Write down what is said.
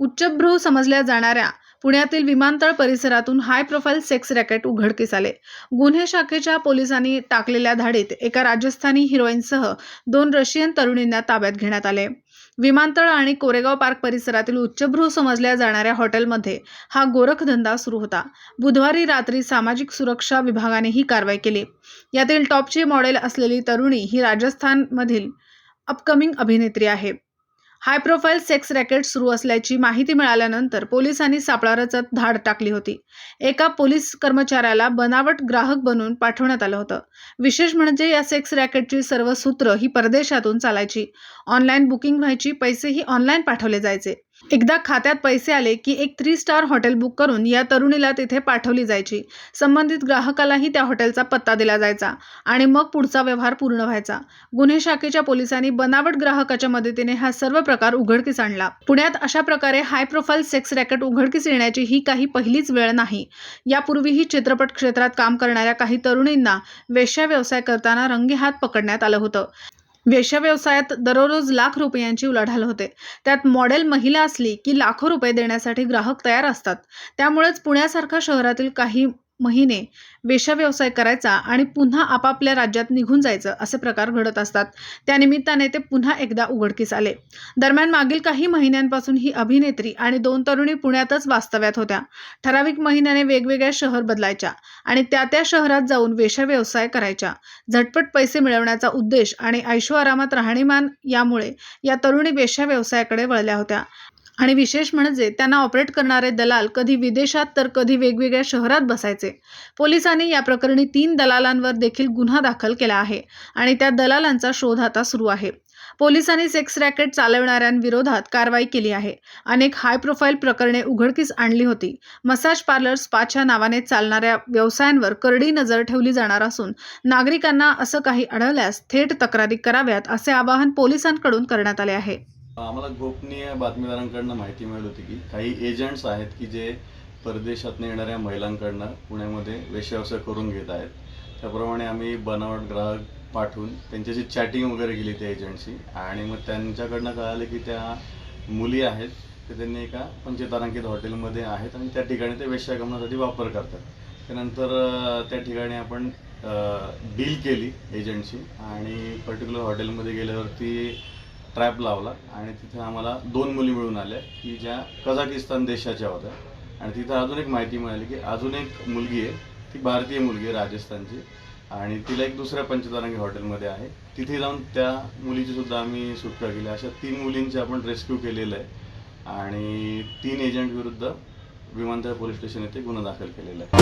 उच्चभ्रू समजल्या जाणाऱ्या पुण्यातील विमानतळ परिसरातून हाय प्रोफाईल सेक्स रॅकेट उघडकीस आले. गुन्हे शाखेच्या पोलिसांनी टाकलेल्या धाडीत एका राजस्थानी हिरोईनसह दोन रशियन तरुणींना ताब्यात घेण्यात आले. विमानतळ आणि कोरेगाव पार्क परिसरातील उच्चभ्रू समजल्या जाणाऱ्या हॉटेलमध्ये हा गोरखधंदा सुरू होता. बुधवारी रात्री सामाजिक सुरक्षा विभागाने ही कारवाई केली. यातील टॉपची मॉडेल असलेली तरुणी ही राजस्थानमधील अपकमिंग अभिनेत्री आहे. हाय प्रोफाईल सेक्स रॅकेट सुरू असल्याची माहिती मिळाल्यानंतर पोलिसांनी सापळा रचत धाड टाकली होती. एका पोलीस कर्मचाऱ्याला बनावट ग्राहक बनवून पाठवण्यात आलं होतं. विशेष म्हणजे या सेक्स रॅकेटची सर्व सूत्र ही परदेशातून चालायची. ऑनलाईन बुकिंग व्हायची पैसेही ऑनलाईन पाठवले जायचे. एकदा खात्यात पैसे आले की एक थ्री स्टार हॉटेल बुक करून या तरुणीला तिथे पाठवली जायची. संबंधित ग्राहकालाही त्या हॉटेलचा पत्ता दिला जायचा आणि मग पुढचा व्यवहार पूर्ण व्हायचा. गुन्हे शाखेच्या पोलिसांनी बनावट ग्राहकाच्या मदतीने हा सर्व प्रकार उघडकीस आणला. पुण्यात अशा प्रकारे हाय प्रोफाईल सेक्स रॅकेट उघडकीस येण्याची ही काही पहिलीच वेळ नाही. यापूर्वीही चित्रपट क्षेत्रात काम करणाऱ्या काही तरुणींना वेश्या व्यवसाय करताना रंगेहात पकडण्यात आलं होतं. वेश्या व्यवसायात दररोज लाख रुपयांची उलाढाल होते. त्यात मॉडेल महिला असली की लाखो रुपये देण्यासाठी ग्राहक तयार असतात. त्यामुळेच पुण्यासारख्या शहरातील काही महिने वेश्या व्यवसाय करायचा आणि पुन्हा आपापल्या राज्यात निघून जायचं असे प्रकार घडत असतात. त्यानिमित्ताने ते पुन्हा एकदा उघडकीस आले. दरम्यान मागील काही महिन्यांपासून ही अभिनेत्री आणि दोन तरुणी पुण्यातच वास्तव्यात होत्या. ठराविक महिन्याने वेगवेगळ्या शहर बदलायच्या आणि त्या त्या शहरात जाऊन वेशव्यवसाय व्यवसाय करायच्या. झटपट पैसे मिळवण्याचा उद्देश आणि ऐशोआरामात राहणीमान यामुळे या तरुणी वेश्या व्यवसायाकडे वळल्या होत्या. आणि विशेष म्हणजे त्यांना ऑपरेट करणारे दलाल कधी विदेशात तर कधी वेगवेगळ्या शहरात बसायचे. पोलिसांनी या प्रकरणी तीन दलालांवर देखील गुन्हा दाखल केला आहे आणि त्या दलालांचा शोध आता सुरू आहे. पोलिसांनी सेक्स रॅकेट चालवणाऱ्यांविरोधात कारवाई केली आहे. अनेक हाय प्रोफाईल प्रकरणे उघडकीस आणली होती. मसाज पार्लर स्पाच्या नावाने चालणाऱ्या व्यवसायांवर करडी नजर ठेवली जाणार असून नागरिकांना असं काही आढळल्यास थेट तक्रारी कराव्यात असे आवाहन पोलिसांकडून करण्यात आले आहे. आम्हाला गोपनीय बातमीदारांकडनं माहिती मिळाली होती की काही एजंट्स आहेत की जे परदेशातनं येणाऱ्या महिलांकडनं पुण्यामध्ये वेश्याव्यवसाय करून घेत आहेत. त्याप्रमाणे आम्ही बनावट ग्राहक पाठवून त्यांच्याशी चॅटिंग वगैरे केली त्या एजंटशी आणि मग त्यांच्याकडनं कळालं की त्या मुली आहेत ते त्यांनी एका पंचतारांकित हॉटेलमध्ये आहेत आणि त्या ठिकाणी ते वेश्यागमनासाठी वापर करतात. त्यानंतर त्या ठिकाणी आपण डील केली एजंटशी आणि पर्टिक्युलर हॉटेलमध्ये गेल्यावरती ट्रॅप लावला आणि तिथे आम्हाला दोन मुली मिळून आल्या की ज्या कझाकिस्तान देशाच्या होत्या. आणि तिथं अजून एक माहिती मिळाली की अजून एक मुलगी आहे ती भारतीय मुलगी आहे राजस्थानची. आणि तिला एक दुसऱ्या पंचतारांगी हॉटेलमध्ये आहे. तिथे जाऊन त्या मुलीची सुद्धा आम्ही सुटका केली. अशा तीन मुलींची आपण रेस्क्यू केलेलं आहे. आणि तीन एजंट विरुद्ध विमानतळ पोलीस स्टेशन येथे गुन्हा दाखल केलेला आहे.